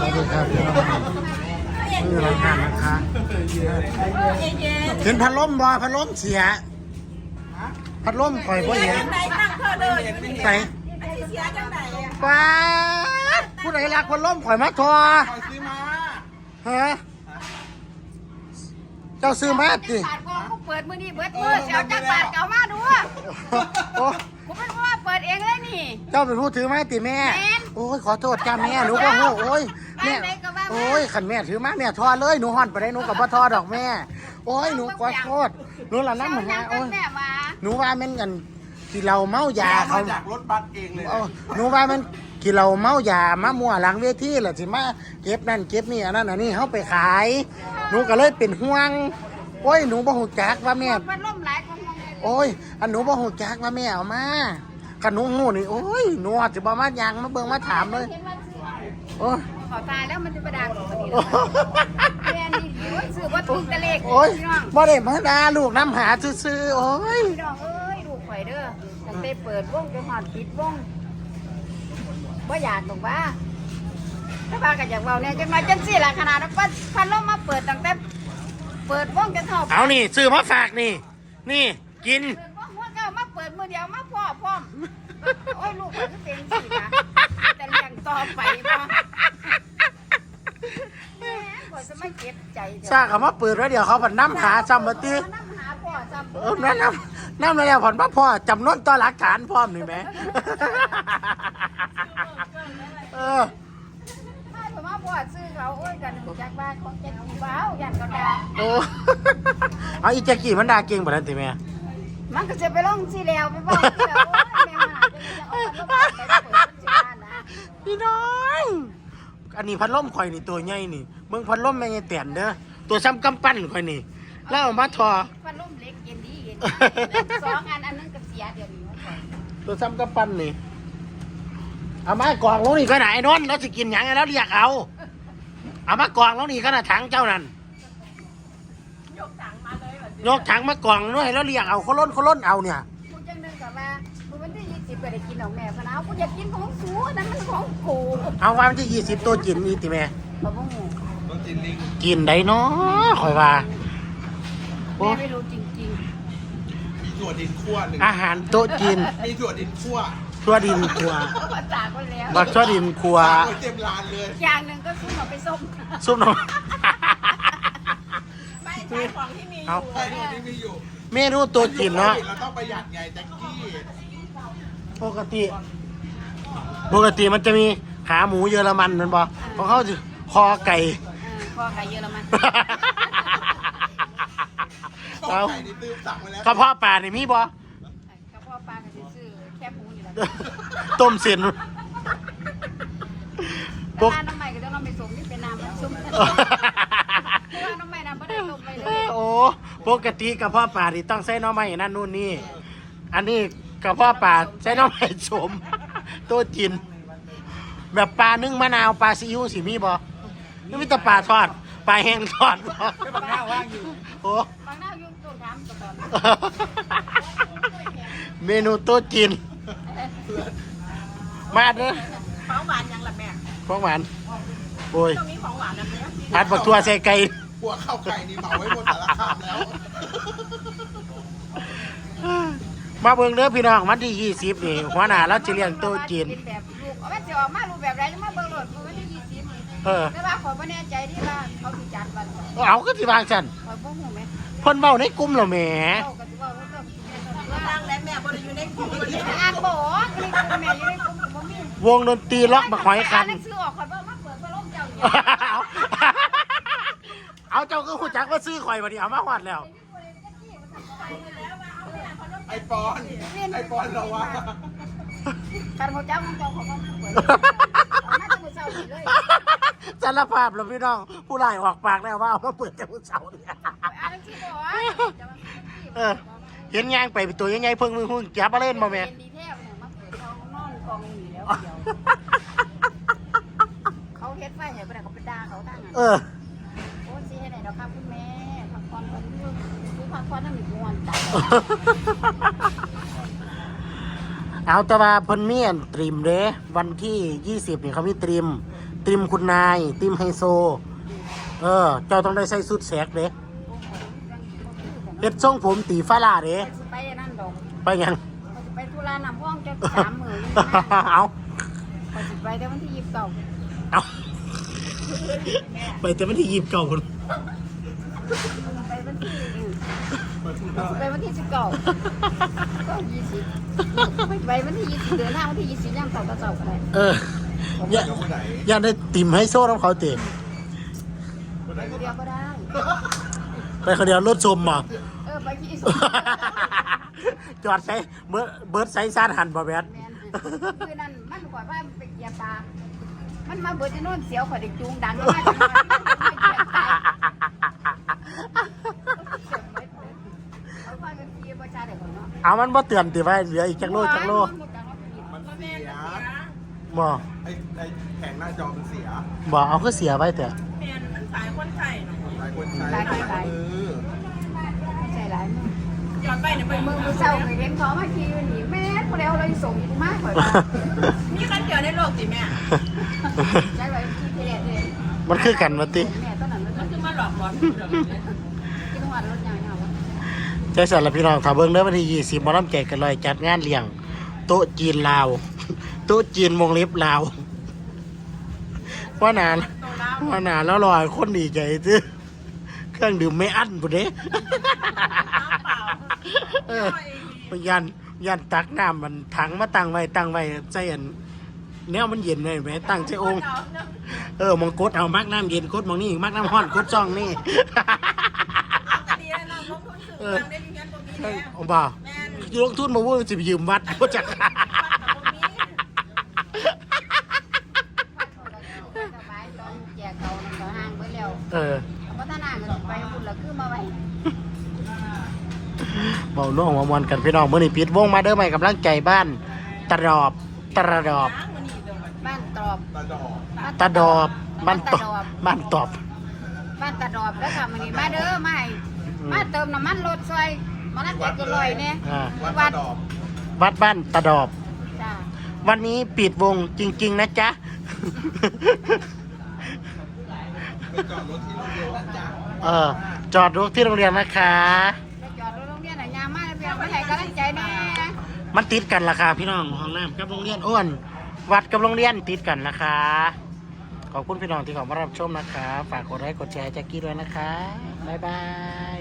วัสดีครับพี่อนรายการนะคะเห็นพัดลมบ่พัดลมเสีย พัดลมคอยบ่เห็นใส่ป้าผู้ใดรักพัดลมข่อยมาทอฮะเจ้าซื้อมาติบาทก็กูเปิดมือนี่เบิดมือเสียวจักบาทเก่ามาดู ป็นว่าเปิดเองเลยนี่ เจ้าเป็นผู้ถือมาติแม่ แม่นโอ้ยขอโทษจ้าแม่หนูก็โหโอ้ยแม่บ้านไหนก็บ้านนั้นโอ้ยขันแม่ถือมาแม่ทอเลยหนูห่อนไปได้หนูกับพ่ทอดอกแม่ โอ้ยหนูขอโทษหนูละน้ำเสีหายวโอ้จัยงแม่มาหนูว่าแมันกันที่เราเมายามาเขา จากรถบัสเองเลยเอาหนูว่ามันกี่เราเมายามามั่วหลังเวทีแหละสิมาเก็บนั่นเก็บนี่อันนั้นอันนี้เขาไปขาย หนูก็เลยเป็นห่วง โอ้ยหนูบ่หูจักว่าแม่ มันล่มหลายของมึงเลยโอ้ย อันหนูบ่หูจักว่าแม่เอามา ขนมหูนี่โอ้ยหนูอาจจะบ่มายังมาเบิ่งมาถามเลยเห็นว่าซื้อโอ้ย ขอตายแล้วมันจะประดากูพอดีแม่นี่โอ้ยซื้อว่าถูกตะเลขโอ้ยพี่น้องบ่ได้มาด่าลูกน้ำหาซื่อๆโอ้ยพี่น้องเอ้ยดูข่อยเด้อตั้งแต่เปิดวงจนหอดปิดวงว่าอยากตรงว่าถ้าพากันอยากเบาเนี่ยจังมาจังสี่ละขนาดนั้นพัดพัดลมมาเปิดตั้งแต่เปิดวงจนเท่าเอานี่ซื้อมาฝากนี่ นี่กิน เปิดว่าหัวเก้ามาเปิดมือเดียวมาพ่อพร้อมโอ้ยลูกมันก็เป็นสินะแต่เลี้ยงต่อไปบ่แหม่กว่าจะไม่เก็บใจเดี๋ยวซากเขามาเปิดแล้วเดี๋ยวเขาผันน้ำหาซ้ำมาตีมานั่งหาพ่อจำเออนั่นน้ำน้ำแล้วผ่อนมาพ่อจำนวนต่อหลักฐานพร้อมนี่ไหมเออไม่ผมว่าพ่อซื้อเขาโอ้ยกันจากบ้านของเจ็ดกี่บ้าวยันก็ได้โอ้เอาอีแจ็กกี้มันด่าเก่งปานนั้นติแม่ มันก็จะไปลงสีแล้วไปบอกที่แล้วโอ้ยแม่มันอาจจะเอาพัดลมไปเปิดที่บ้านนะพี่น้อง อันนี้พัดลมข่อยนี่ตัวใหญ่นี่เบิ่งพัดลมแม่งเตียนเด้อตัวซ้ำกำปั้นข่อยนี่แล้วเอามาทอ พัดลมเล็กเย็นดีเย็นสองอันอันนึงกับเสียเดี๋ยวนี้ตัวซ้ำกำปั้นนี่เอามากองลงนี่ก็ไหนนนท์แล้วสิกินหยังแล้วเรียกเอา เอามากองลงนี่ก็น่ะถังเจ้านั่นยกถังมาเล ยแบบยกถังมากองด้วยแล้วเรียกเอาเขาล้นเขาล้นเอาเนี่ยกูจังนึงกับว่ากูวันที่ยี่สิบก็ได้กินของแม่พะนะกูอยากกินของสูนั่นมันของกูเอาวันที่ยี่สิบตัวกินนี่ติแม่บ่บ่หูรถจินลิงกินได้เนาะข่อยว่าโอ้แม่ไม่รู้จริงมีถั่วดินคั่วหนึ่งอาหารโต๊ะจีนมีถั่วดินคั่วชั่วดินครัวๆมาจากไปแล้วบักชั่วดินครัววางไว้เต็มร้านเลยอย่างหนึ่งก็ซื้อมาไปส้ม ซุปหนมไม่ ใช่ของที่มีอเอา ยู่ใช่ที่มีอยู่เมนูตัวจีนเนาะ เราต้องประหยัดไงแจ็คกี้ปกติ ปกติมันจะมีขาหมูเยอรมันนั่นบ่ของเขาจะคอไก่ เออพ่อไก่เยอรมันข้าเอาวไก่นี่ตื้มสั่งไว้แล้วกระเพาะปลานี่มีบ่กระเพาะปลาก็สิซื้อแค่หมูนี่แหละต้มเส้นแต่ร้านน้ำใหม่ก็ต้องเอาไปส่งนี่เป็นน้ำน้ำ ปกติกระเพาะปลาที่ต้องใส่หน้อไม้นั่นนู่นนี่ อันนี้กระเพาะปลาใส่หน้อไม้สม ตัวจีนแบบปลานึ่งมะนาวปลาซีอิ๊วสิมีบ่นี่มีแต่ปลาทอด ปลาแห้งทอดบ่ไม่บังหน้าว่างอยู่โอ้ บางหน้ายุ่งตัวถามตัวตอนเมนูโต๊ะจีนมาเด้อของหวานยังล่ะแม่ ของหวาน โอ้ยตรงนี้ของหวานนะแม่ ผัดบักทั่วใส่ไก่ พวกข้าวไก่นี่เหมาไว้หมดสารคามแล้ว มาเบิ่งเด้อพี่น้องวันที่ยี่สิบนี่หัวหน้าเราจะเลี้ยงโต๊ะจีน เป็นแบบลูกเอาไว้จะออกมารูปแบบไรจะมาเบิ่งโหลดกูไม่ได้ยี่สิบเออ แต่ว่าขอยไม่แน่ใจที่ว่าเขาสิจัดวันไหนเอาก็สิวางซั่นขอยบ่ฮู้ไหมเพิ่นเว้าในกลุ่มแล้วแหมเขาก็สิว่าว่าเรื่องสิแม่นตั้งและแม่บริอยู่ในกลุ่มเลยอ่านบ่ออกนี่กูแม่อยู่ในกลุ่มบ่มีวงดนตรีล็อกมาหอยคันหนังสือออกขอยบ่มาเปิดพัดลมเจ้าอยู่ เอาเอาเจ้าก็หูจักว่าซื้อข่อยบัดนี้เอามาฮอดแล้ว ไอปอน ไอปอนเราว่าการเขาเจ้าของเจ้าของเขาเปิดเอามาจะมื้อเช้านี่เลยสารภาพแล้วพี่น้อง ผู้ร้ายออกปากแล้วว่าเอามาเปิดแต่ผู้เสาร์เนี่ยอ่านหนังสือบ่ออกจะมาเออเห็นยางไปเป็นตัวยังไงเพิ่งมึงหุ่นจับมาเล่นมาแม่เป็นดีแท้เนี่ยมาเปิดเขานอนกองอยู่แล้วเดียวเขาเฮ็ดไว้ให้บ่ได้เขาไปด่าเขาตั้งเออะอโอ้สิให้ไหนดอกครับคุณแม่พักผ่อนก่อนลูกคือพักผ่อนให้มีม่วนจ้ะเอาแต่ว่าเพิ่นมีอันตรีมเด้วันที่ 20นี่เขามีตรีมติมคุณนายติมไฮโซ เออ เจ้าต้องได้ใส่สุดแสกเด้เฮ็ดทรงผมตีฟ้าลาเด้ไปอันนั่นดอกไปหยังเขาสิไปธุระนำห้องจะสามหมื่นเอาเขาสิไปแต่วันที่ยี่สิบเก้าเอาไปแต่ไม่ได้หยิบเก่าคน ไปวันที่ไปวันที่สิบเก้าก็ยี่สิบไปวันที่ยี่สิบเดือนหน้าวันที่ยี่สิบย่างเต่าก็เต่าก็ได้เอออย่าเดี๋ยวคนไหนอย่าได้ติมให้โซ่น้ำเขาเตะคนไหนไปคนเดียวก็ได้ ไปคนเดียวรถชมมาเออไปที่สุดจอดใช้เบิร์ดเบิร์ดใช้ซานหันบ่แบดแม่นคือนั่นมันกว่าว่ามันไปเกียร์ปลามันมาเบิดที่โน่นเสียวข่อยเด็กจูงดังมากมันไม่เกียร์ตายเอาว่ากันเกียร์ประชา เด็กคนเนาะเอามันบ่เตือนติว่าเหลืออีกจักโลจักโลมันเสียบ่ไอ้ไอ้แผงหน้าจอมันเสียบ่เอาก็เสียไว้แต่แมนมันสายคนไข่เนาะหลายคนใช้หลายมือใช่หลายมือย้อนไปเนี่ยไปมืมืออมือเศร้าเคยเห็นเขามาขี่อยู่นี่แม่กูแล้วเลยส่งกูมากข่อยว่ามีคันเดียวในโลกสิแม่ใช่ไว้ขี่ที่แรกเลยมันคือกันมาติแม่ตอนนั้นมันมันคือมาหลอกหลอน ใจสั่นละพี่น้องถ้าเบิ่งเด้อวันที่20บ่ลำแจกกันเลยจัดงานเลี้ยง โต๊ะจีนลาว โต๊ะจีนวงเล็บลาวว่าหนานวว่าหนานแล้วลอยคนดีใจซื้อเครื่องดื่มไม่อั้นพุ่นเด้เออยันยันตักน้ำมันถังมาตั้งไว้ตั้งไว้ใจอันแนวมันเย็นเลยไหมตั้งใจองค์ เออมองกดเอามักน้ำเย็นกดมองนี่มักน้ำห้อนกดซ่องนี่ องลงทุนซื้อตังได้ยังไงตรงนี้แล้วเอาบ่าแม่นลงทุนมาว่าจะไปยืมวัดก็จะวัดกับตรงนี้สบายตอนแจกเขานั่นก็ห่างไปแล้วเออเอาพัฒนาเงินไปบุญละคือมาไว้เบาล่วงหัวมวนกันพี่น้องเมื่อนี้ปิดวงมาเด้อใหม่กำลังใจบ้านตะดอบตะดอบล้างมันนี่เดี๋ยวมันบ้านตอบตาดอกตะดอบบ้านตอบบ้านตอบบ้านตาดอบแล้วค่ะมันนี่มาเด้อมาให้ มาเติมน้ำมันรถซอยมานั่งเก็บกันลอยเนี่ยอ่า วัดตาดอกวัดบ้านตะดอบ จ้าวันนี้ปิดวงจริง ๆ นะจ๊ะ ไปจอดรถที่โรงเรียนนะจ๊ะเออ จอดรถที่โรงเรียนนะคะ ไปจอดรถโรงเรียนไหนยามมาเพียงมาให้กำลังใจแน่มันติดกันราคาพี่น้องห้องน้ำกับโรงเรียนอ้วน วัดกับโรงเรียนติดกันนะคะ ขอบคุณพี่น้องที่เข้ามารับชมนะคะฝากกดไลค์กดแชร์แจ็คกี้ด้วยนะคะบ๊ายบาย